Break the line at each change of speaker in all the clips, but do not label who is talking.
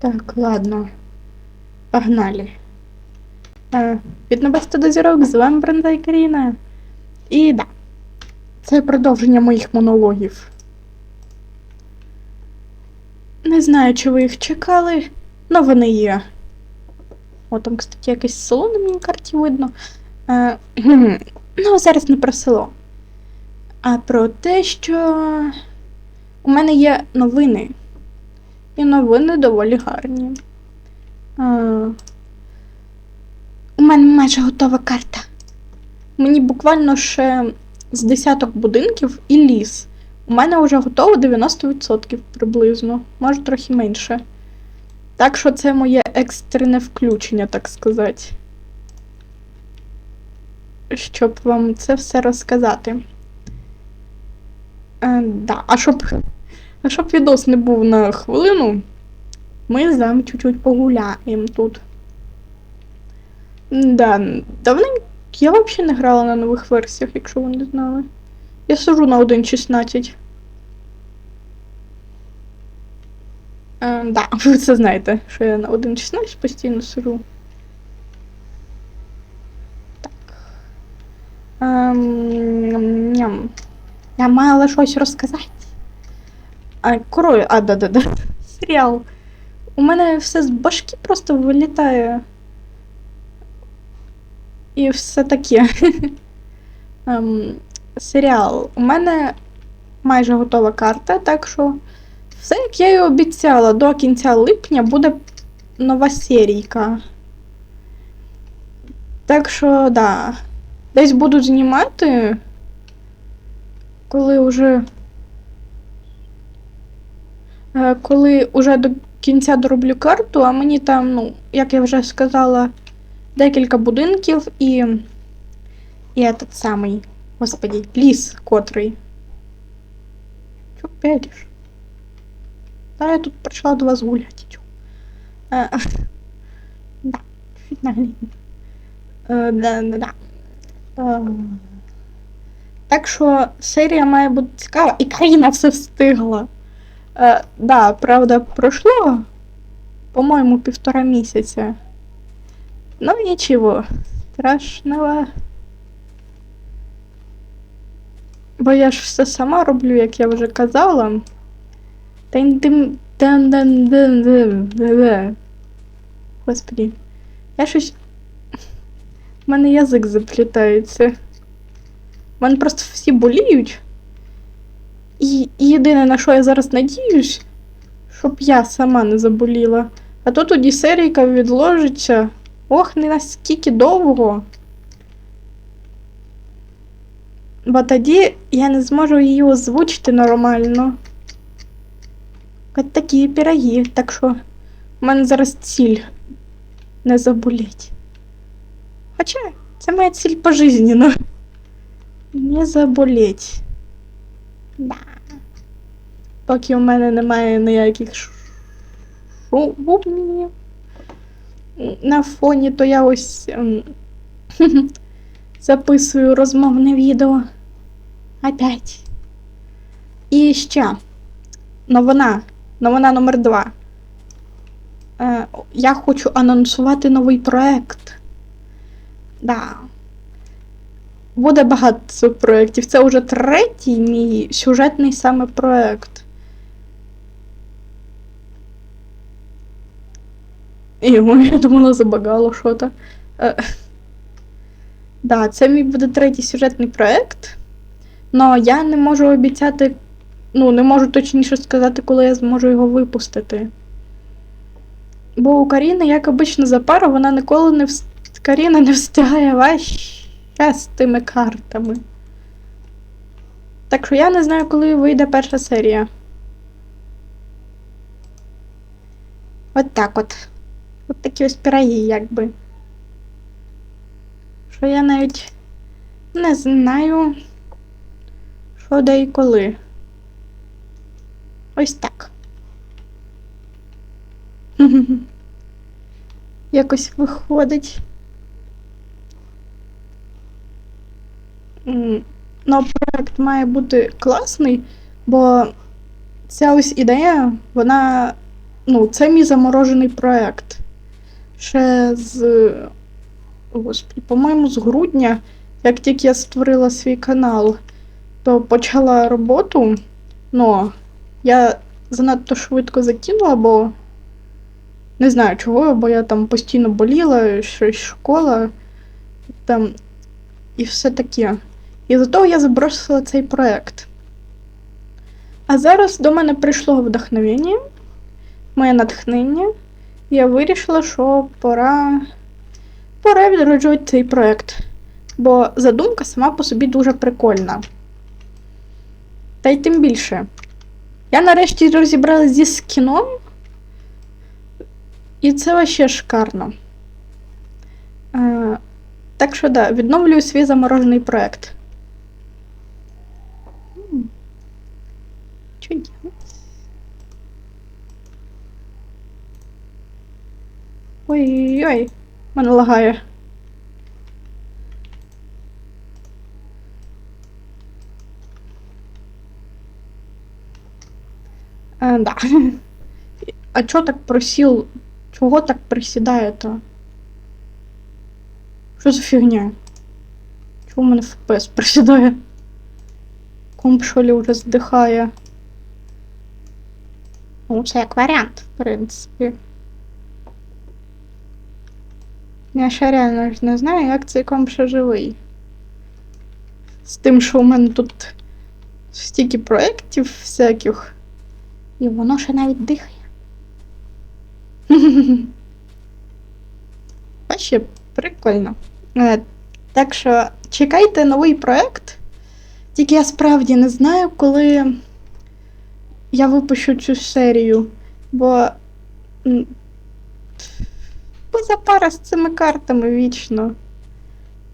Так, ладно. Погнали. Е, Від до зірок, з вами Бренда і Каріна. І да. Це продовження моїх монологів. Не знаю, чи ви їх чекали, але вони є. О, там, кстати, якесь село на моїй карті видно. Е, ну, зараз не про село. А про те, що у мене є новини. І новини доволі гарні. А, у мене майже готова карта. Мені буквально ще з десяток будинків і ліс. У мене вже готово 90% приблизно, може трохи менше. Так що це моє екстрене включення, так сказати. Щоб вам це все розказати. Е, да. А щоб, а щоб відос не був на хвилину, ми з вами чуть-чуть погуляємо тут. Да, давненько я взагалі не грала на нових версіях, якщо ви не знали. Я сижу на 1.16. Е, да, ви це знаєте, що я на 1.16 постійно сижу. Так. Ем, ням. Я мала щось розказати. А, король, а, да-да-да. Серіал. У мене все з башки просто вилітає. І все таке. Ем, серіал. У мене майже готова карта, так що все, як я і обіцяла, до кінця липня буде нова серійка. Так що, да. Десь буду знімати, коли вже. Е, Коли вже до кінця дороблю карту, а мені там, ну, як я вже сказала, декілька будинків і. І этот самий. Господи, ліс котрий. Чо п'ятиш? Та я тут прийшла до вас гуляти. Чо? Да, фінальний. Е. Е, так що серія має бути цікава, і країна все встигла. Е, да, правда, пройшло, по-моєму, півтора місяця. Ну нічого, страшного. Бо я ж все сама роблю, як я вже казала. Господи. Я щось. У мене язик заплітається. У мене просто всі боліють. І, єдине, на що я зараз надіюсь, щоб я сама не заболіла. А то тоді серійка відложиться. Ох, не наскільки довго. Бо тоді я не зможу її озвучити нормально. От такі пироги. Так що в мене зараз ціль не заболіть. Хоча це моя ціль пожизненно. Не заболіть. Да. Поки у мене немає ніяких шумів на фоні, то я ось ем, записую розмовне відео. Опять. І ще новина. Новина номер два. Е, я хочу анонсувати новий проект. Да. Буде багато проєктів. Це вже третій мій сюжетний саме проект. І я думала, забагало що-то. Е, Да, це мій буде третій сюжетний проект. Но я не можу обіцяти, ну, не можу точніше сказати, коли я зможу його випустити. Бо у Каріни, як обично, за пару, вона ніколи не вс... Каріна не встигає ваще з тими картами. Так що я не знаю, коли вийде перша серія. От так от. От такі ось піраги, якби. Що я навіть не знаю, що де і коли. Ось так. Якось виходить. Ну, проект має бути класний, бо ця ось ідея, вона ну, це мій заморожений проект. Ще з. Господи, по-моєму, з грудня, як тільки я створила свій канал, то почала роботу. Ну, я занадто швидко закинула, бо не знаю чого, бо я там постійно боліла, щось школа там і все таке. І за того я забросила цей проект. А зараз до мене прийшло вдохновення, моє натхнення. І я вирішила, що пора, пора відроджувати цей проект. Бо задумка сама по собі дуже прикольна. Та й тим більше. Я нарешті розібралася зі скіном. І це вообще шикарно. Е, так що да, відновлюю свій заморожений проект. Делать? Ой-ой-ой, мене лагає. Е, да. А чо так просіл? Чого так присідає-то? Що за фігня? Чого в мене FPS присідає? Комп що ли вже здихає? Це як варіант, в принципі. Я ще реально ж не знаю, як цей комп ще живий. З тим, що у мене тут стільки проєктів всяких. І воно ще навіть дихає. Вообще прикольно. Е, Так що чекайте новий проект. Тільки я справді не знаю, коли я випущу цю серію, бо. м, Бо запара з цими картами вічно.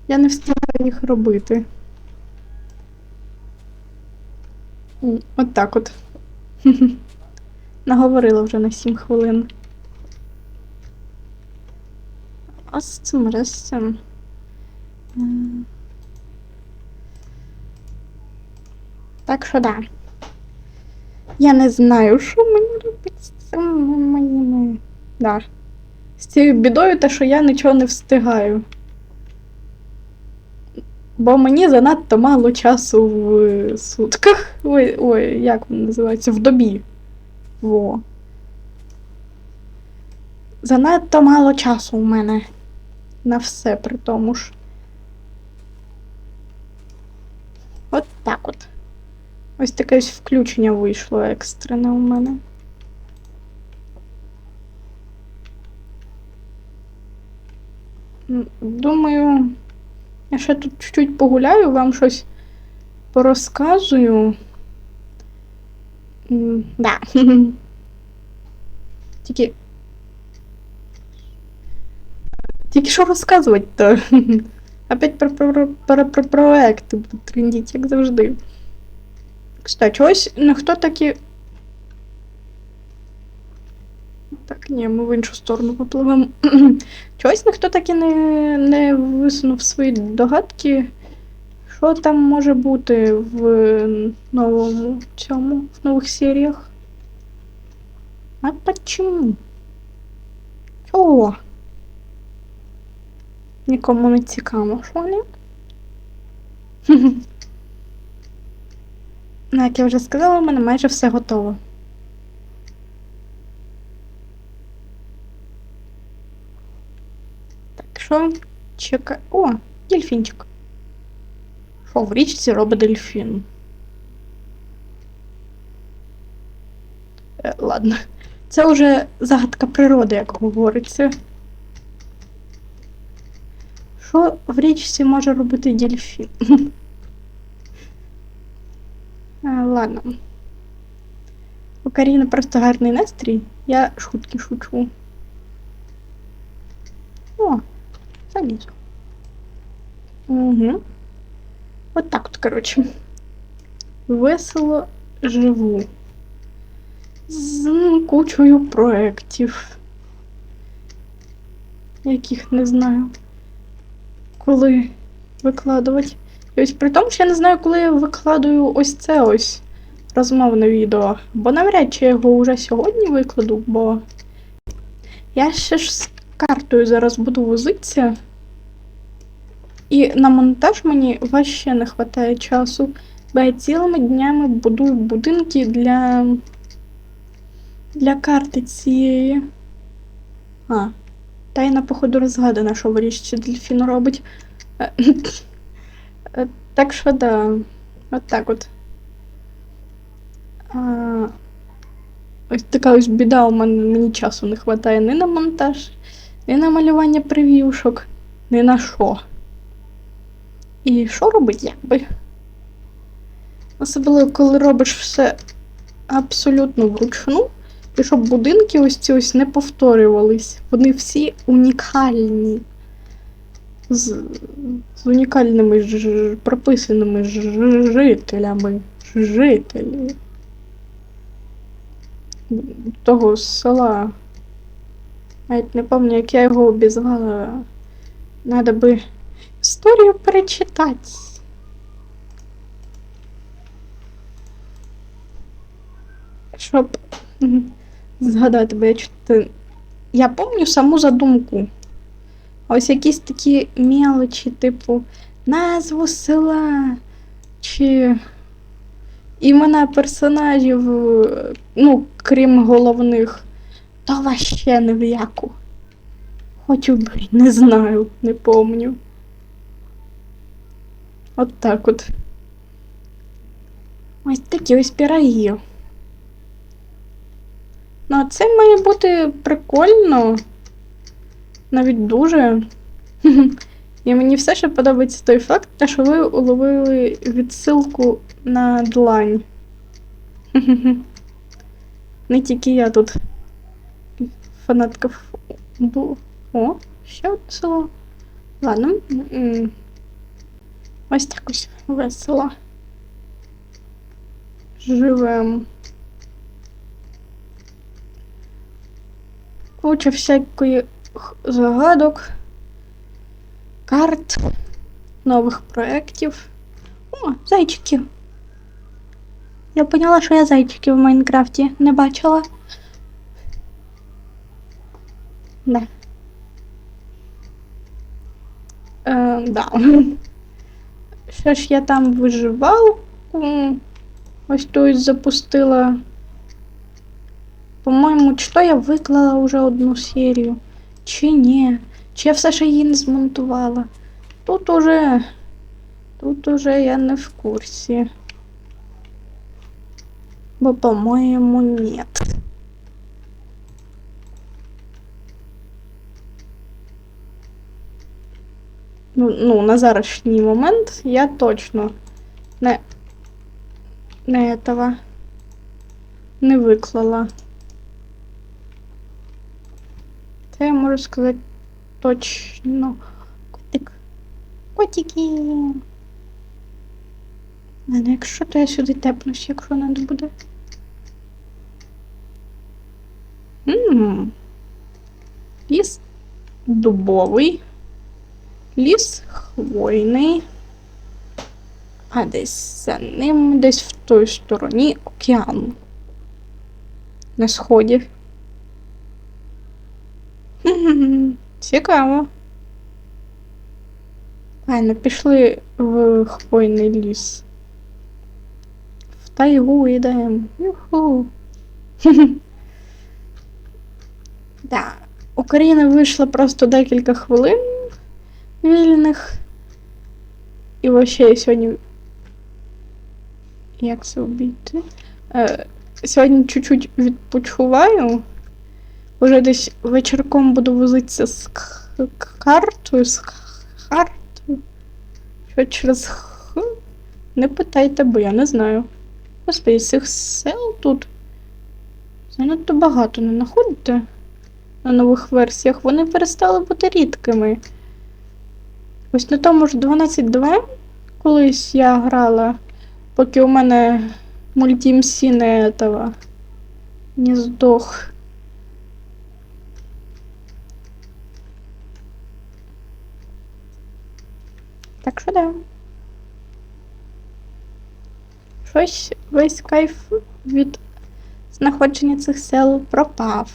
Я не встигаю їх робити. От так от. Наговорила вже на 7 хвилин. А з цим раз. Так що да. Я не знаю, що мені робити з цими моїми. Да. З цією бідою те, що я нічого не встигаю. Бо мені занадто мало часу в сутках. Ой, ой, як воно називається? В добі. Во. Занадто мало часу у мене на все при тому ж. От так от. Ось таке ось включення вийшло екстрене у мене. Думаю, я ще тут чуть-чуть погуляю, вам щось порозказую. Да. Тільки. Тільки що розказувати-то? Опять про, про, про, про проекти трендіть, як завжди. Кстати, ось ніхто такі. Так, ні, ми в іншу сторону попливемо. Чогось ніхто таки не, не висунув свої догадки, що там може бути в новому цьому, в нових серіях. А почему? Чого? Нікому не цікаво, що ли? Ну, як я вже сказала, у мене майже все готово. Так, що? Чекай. О, дельфінчик. Що в річці робить дельфін? Е, ладно. Це вже загадка природи, як говориться. Що в річці може робити дельфін? Ладно. У Каріни просто гарний настрій. Я шутки шучу. О, залізу. Угу. От так от, коротше. Весело живу. З кучою проєктів. Яких не знаю. Коли викладувати. І ось при тому, що я не знаю, коли я викладаю ось це ось розмовне відео, бо навряд чи я його вже сьогодні викладу, бо я ще ж з картою зараз буду возитися. І на монтаж мені важче не вистачає часу, бо я цілими днями будую будинки для. для карти цієї. А, тайна, походу, розгадана, що в дельфін робить. Е, е, Так що да. От так от. Ось така ось біда у мене мені часу не вистачає ні на монтаж, ні на малювання прев'юшок, ні на що. І що робити, якби? Особливо, коли робиш все абсолютно вручну, і щоб будинки ось ці ось не повторювались. Вони всі унікальні. З, з унікальними ж- прописаними ж- жителями. Жителі. Того села. Навіть не пам'ятаю, як я його обізвала. Надо би історію перечитати. Щоб згадати, бо я чути. Я пам'ятаю саму задумку. А ось якісь такі мелочі, типу назву села чи імена персонажів, е, ну, крім головних, то ваще не в яку. Хочу би, не знаю, не помню. От так от. Ось такі ось піроги. Ну, а це має бути прикольно. Навіть дуже. І мені все ще подобається той факт, що ви уловили відсилку на длань. Не тільки я тут фанатка фу- О, ще одне село. Ладно. Ось так весело. Живем. Куча всякої загадок, карт, нових проєктів. О, зайчики. Я поняла, що я зайчиків в Майнкрафті не бачила. Да. Е, да. Ще ж я там виживав. Ось тут запустила. По-моєму, чи то я виклала вже одну серію, чи ні. Чи я все ще її не змонтувала. Тут уже. Тут уже я не в курсі. Бо, по-моєму, нет. Ну, ну, на зарашній момент я точно не, не этого не виклала. Це я можу сказати точно. Котик. Котики. Ладно, якщо то я сюди тепнусь, якщо надо буде. Ммм. Ліс дубовий. Ліс хвойний. А десь за ним, десь в той стороні океан. На сході. Цікаво. Ладно, пішли в хвойний ліс. В тайгу йдемо. Юху. Да. Україна вийшла просто декілька хвилин вільних. І вообще я сьогодні. Як це обійти? Е, сьогодні чуть-чуть відпочиваю. Уже десь вечірком буду возитися з картою, з картою. Що через х. Не питайте, бо я не знаю. Господи, цих сел тут занадто багато не знаходите на нових версіях. Вони перестали бути рідкими. Ось на тому ж 12.2 колись я грала, поки у мене мультімсі не этого не здох. Так що да. Щось весь кайф від знаходження цих сел пропав.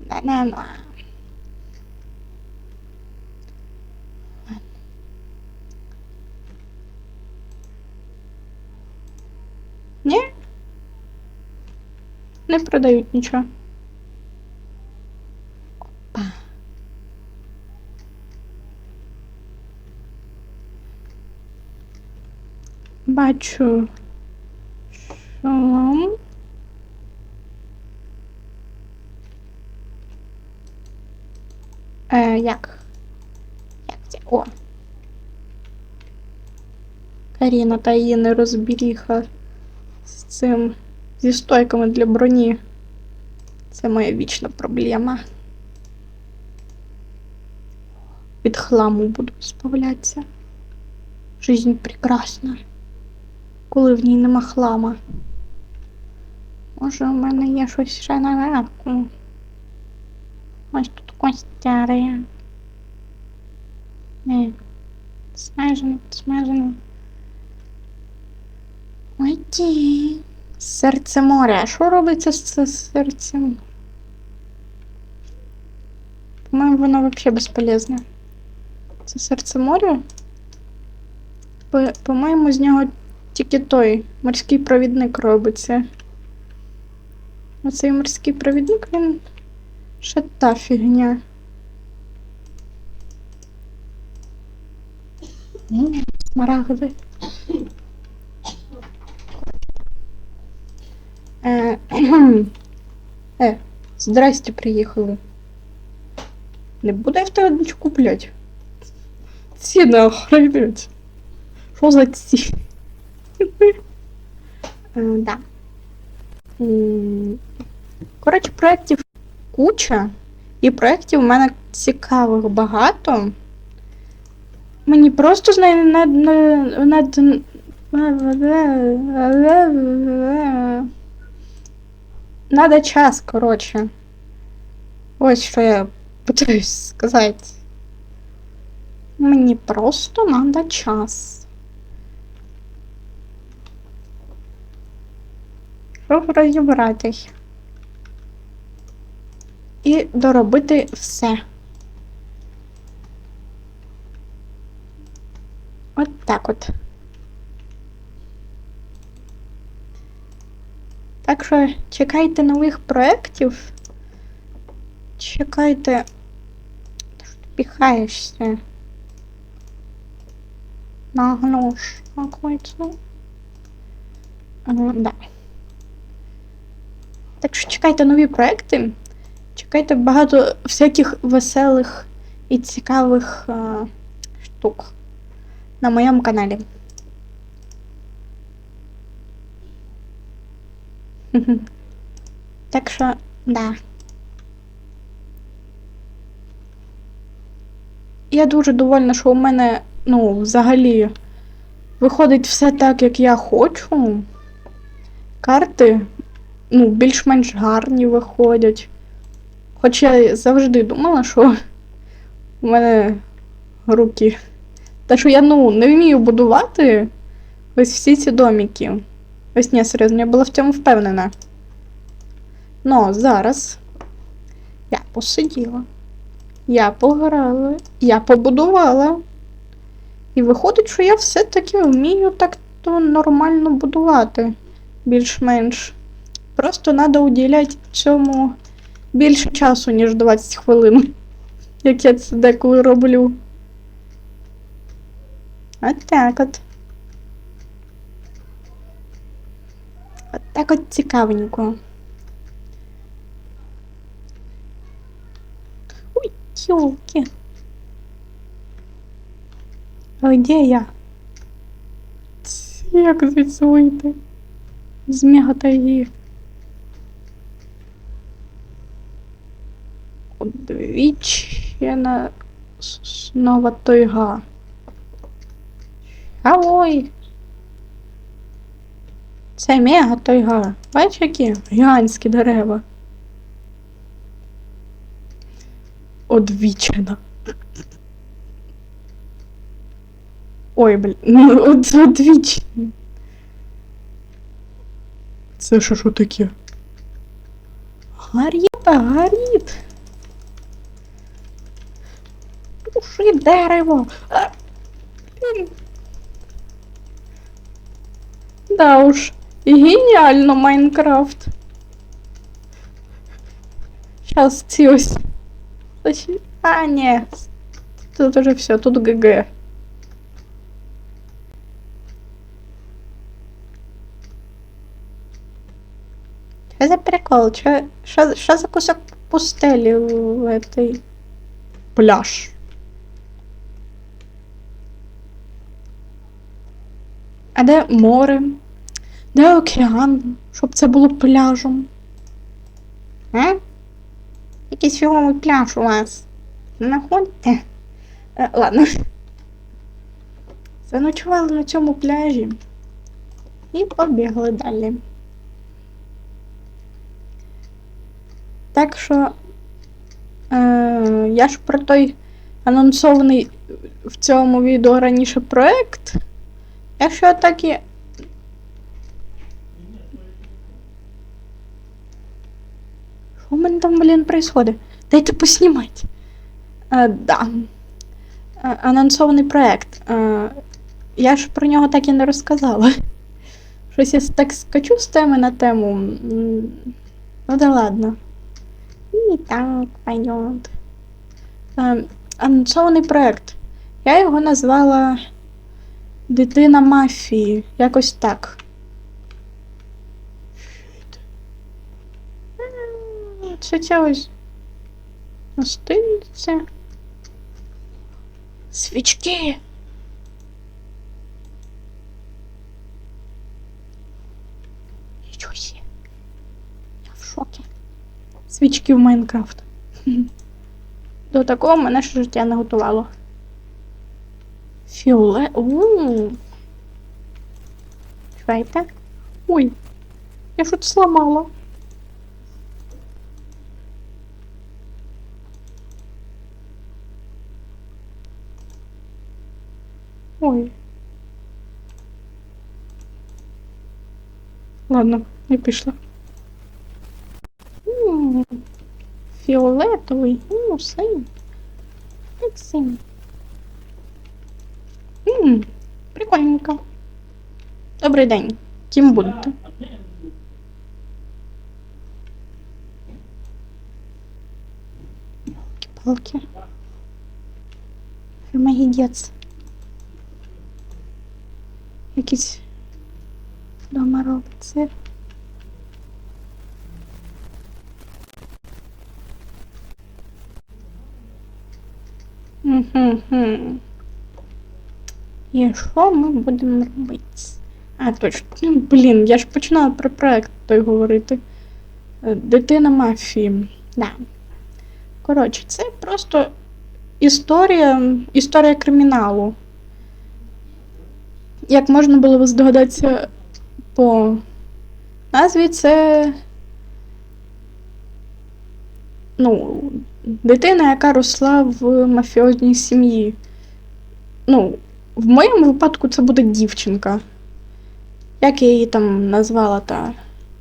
Да-да-да. Ні? Не продають нічого. Бачу шолом. Е, як? Як це? О. Каріна та її нерозбіріха з цим зі стойками для броні. Це моя вічна проблема. Від хламу буду збавлятися. Жизнь прекрасна, коли в ній нема хлама. Може, у мене є щось ще на наверху. Ось тут костяри. Не. Смежено, смежено. Ой. Серце моря. А що робиться з це серцем? По-моєму, воно взагалі безполезне. Це серце моря? По- По-моєму, з нього тільки той морський провідник робиться. Оцей морський провідник, він ще та фігня. Смарагди. Е, е, здрасте, приїхали. Не буде в тебе нічого куплять. Ціни охренеть. Що за ці? Е, да. Коротше, проєктів куча, і проєктів у мене цікавих багато. Мені просто з нею над, над, над... Надо час, коротше. Ось що я питаюсь сказати. Мені просто надо час. Щоб розібратись. І доробити все. От так от. Так що чекайте нових проєктів. Чекайте. Ж ти піхаєшся. Нагнуш. Какой-то. Да. Так що чекайте нові проекти. Чекайте багато всяких веселих і цікавих е, штук на моєму каналі. Так що, да. Я дуже довольна, що у мене, ну, взагалі, виходить все так, як я хочу. Карти, ну, більш-менш гарні виходять. Хоча я завжди думала, що у мене руки. Та що я, ну, не вмію будувати ось всі ці доміки. Ось ні, серйозно, я була в цьому впевнена. Ну, зараз я посиділа, я пограла, я побудувала. І виходить, що я все-таки вмію так то нормально будувати, більш-менш. Просто треба уділяти цьому більше часу, ніж 20 хвилин, як я це деколи роблю. От так от. От так от цікавенько. Ой, ёлки. А де я? Як звідси вийти? З мегатаї. Одвічена снова тойга. А ой. Це мега тойга. Бачиш, які гігантські дерева. Одвічена. Ой, блін, ну од, одвічні.
Це що що таке?
Горить, горить. Туши дерево. А, блін. Да уж, геніально Майнкрафт. Сейчас ці ось. Точні- А, ні. Тут уже все, тут ГГ. Що за прикол? Що, що, що за кусок пустелі в этой пляж? А де море? Де океан? Щоб це було пляжем? А? Якийсь фіговий пляж у вас. Знаходите? Е, ладно. Заночували на цьому пляжі. І побігли далі. Так що е, я ж про той анонсований в цьому відео раніше проект. Якщо так і. Що в мене там, блін, происходит? Дайте поснімати. Е, да. Е, анонсований проект. Е, я ж про нього так і не розказала. Щось я так скачу з теми на тему. Ну да ладно. І так пойдет. Анонсований проект. Я його назвала Дитина мафії. Якось так. Це ця ось гостиниця. Свічки. Нічого. Я в шокі. Свічки в Майнкрафт. До такого мене ще життя не готувало. Фіоле. Ууу. Чувайте. Ой, я щось сломала. Ой. Ладно, не пішла. Фіолетовий. Ну, синь. Як синь. Прикольненько. Добрий день. Ким будете? Палки. Магідець. Якийсь вдома робиться. Угу. І що ми будемо робити? А, точно. Ну, Блін, я ж починала про проект той говорити. Е, Дитина мафії. Да. Коротше, це просто історія, історія криміналу. Як можна було здогадатися по назві, це. Ну, дитина, яка росла в мафіозній сім'ї. Ну, в моєму випадку це буде дівчинка. Як я її там назвала та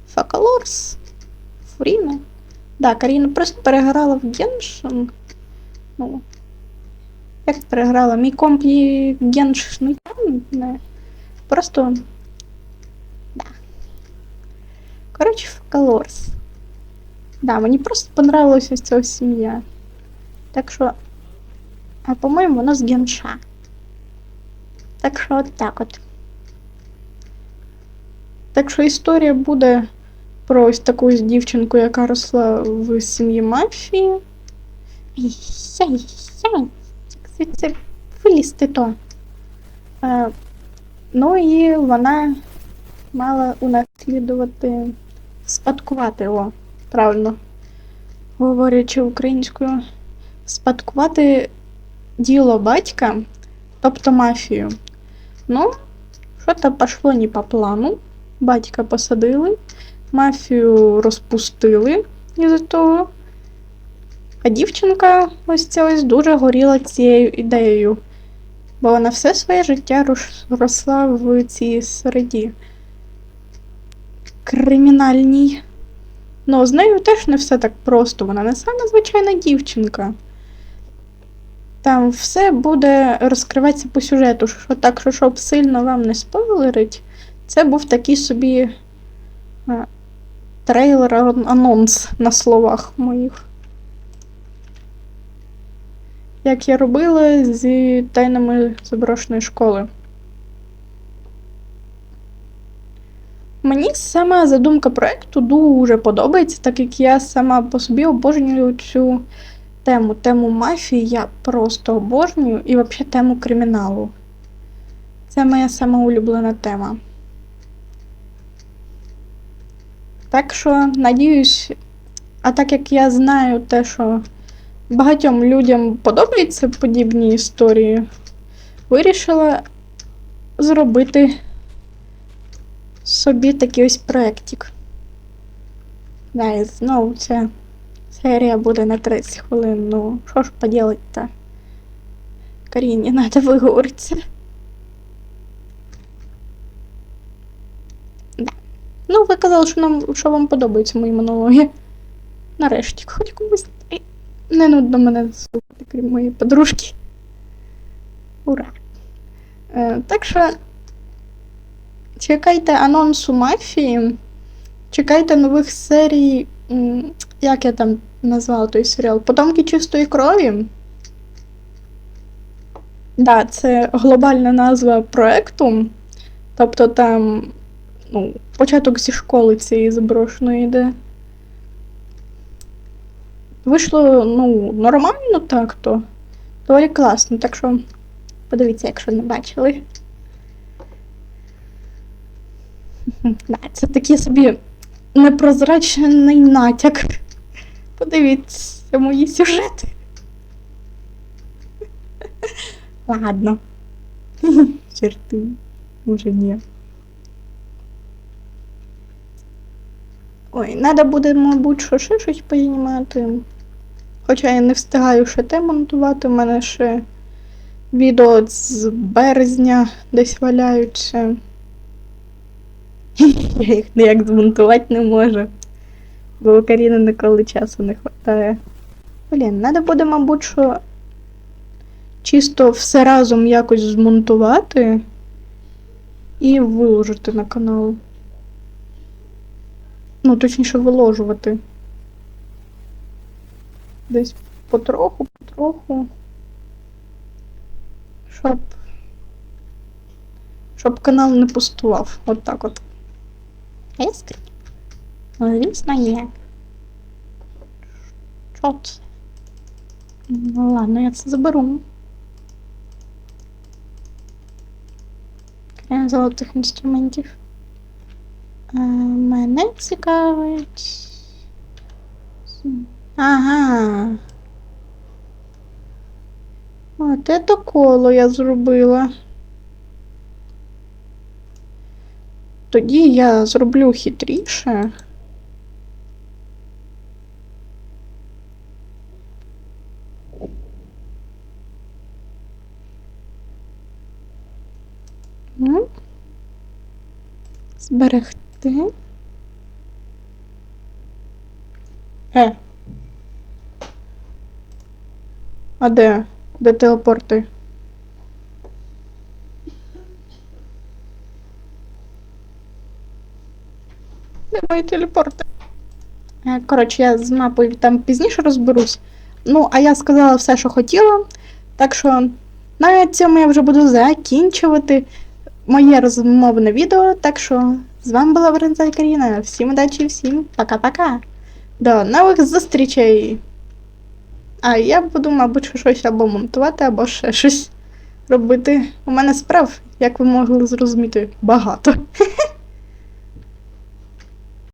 Факалорс? Фуріна? Да, Каріна просто переграла в Геншин. Ну. Як переграла? Мій комп її Геншин там, не. Просто. Да. Коротше, Факалорс. Да, мені просто понравилася ця сім'я. Так що. А по-моєму, вона з Генша. Так що от так от. Так що історія буде про ось таку дівчинку, яка росла в сім'ї мафії. Це, це вилізти то. Е, ну і вона мала унаслідувати, спадкувати, о, правильно, говорячи українською, спадкувати діло батька, тобто мафію. Ну, що-то пішло не по плану. Батька посадили, мафію розпустили із-за того. А дівчинка ось ця ось дуже горіла цією ідеєю, бо вона все своє життя росла в цій середі. кримінальній. Ну, з нею теж не все так просто. Вона не сама звичайна дівчинка. Там все буде розкриватися по сюжету. Що так, що щоб сильно вам не спойлерить, це був такий собі трейлер анонс на словах моїх. Як я робила з тайнами заброшеної школи. Мені сама задумка проекту дуже подобається, так як я сама по собі обожнюю цю тему. Тему мафії я просто обожнюю і взагалі тему криміналу. Це моя сама улюблена тема. Так що, надіюсь, а так як я знаю те, що багатьом людям подобаються подібні історії, вирішила зробити собі такий ось проєктик. Да, і знову ця серія буде на 30 хвилин. Ну, що ж поділать-то? Каріні, треба виговоритися. Ну, ви казали, що, нам, що вам подобаються мої монологи. Нарешті, хоч комусь не нудно мене слухати, крім моєї подружки. Ура! Е, так що чекайте анонсу мафії, чекайте нових серій. Як я там назвала той серіал? Потомки чистої крові. Да, це глобальна назва проекту. Тобто там ну, початок зі школи цієї заброшеної йде. Вийшло, ну, нормально так то. Доволі класно, так що подивіться, якщо не бачили. Це такий собі непрозрачний натяк. Подивіться мої сюжети. Ладно. Черти. Уже ні. Ой, треба буде, мабуть, що ще щось познімати. Хоча я не встигаю ще те монтувати, у мене ще відео з березня десь валяються. Я їх ніяк змонтувати не можу. Бо у Каріни ніколи часу не вистачає. Блін, треба буде, мабуть, що чисто все разом якось змонтувати і виложити на канал. Ну, точніше, виложувати. Десь потроху, потроху. Щоб. Щоб канал не пустував. От так от. Ну, звісно, є. Що це? Ну ладно, я це заберу. Крім золотих інструментів. Е, мене цікавить. Ага. От це коло я зробила. Тоді я зроблю хитріше. Ну. Зберегти. Е. А де? Де телепорти? Де мої телепорти? Е, Коротше, я з мапою там пізніше розберусь. Ну, а я сказала все, що хотіла. Так що на цьому я вже буду закінчувати моє розмовне відео. Так що з вами була Варенця Каріна. Всім удачі, всім пока-пока. До нових зустрічей! А я буду, мабуть, щось або монтувати, або ще щось робити. У мене справ, як ви могли зрозуміти, багато.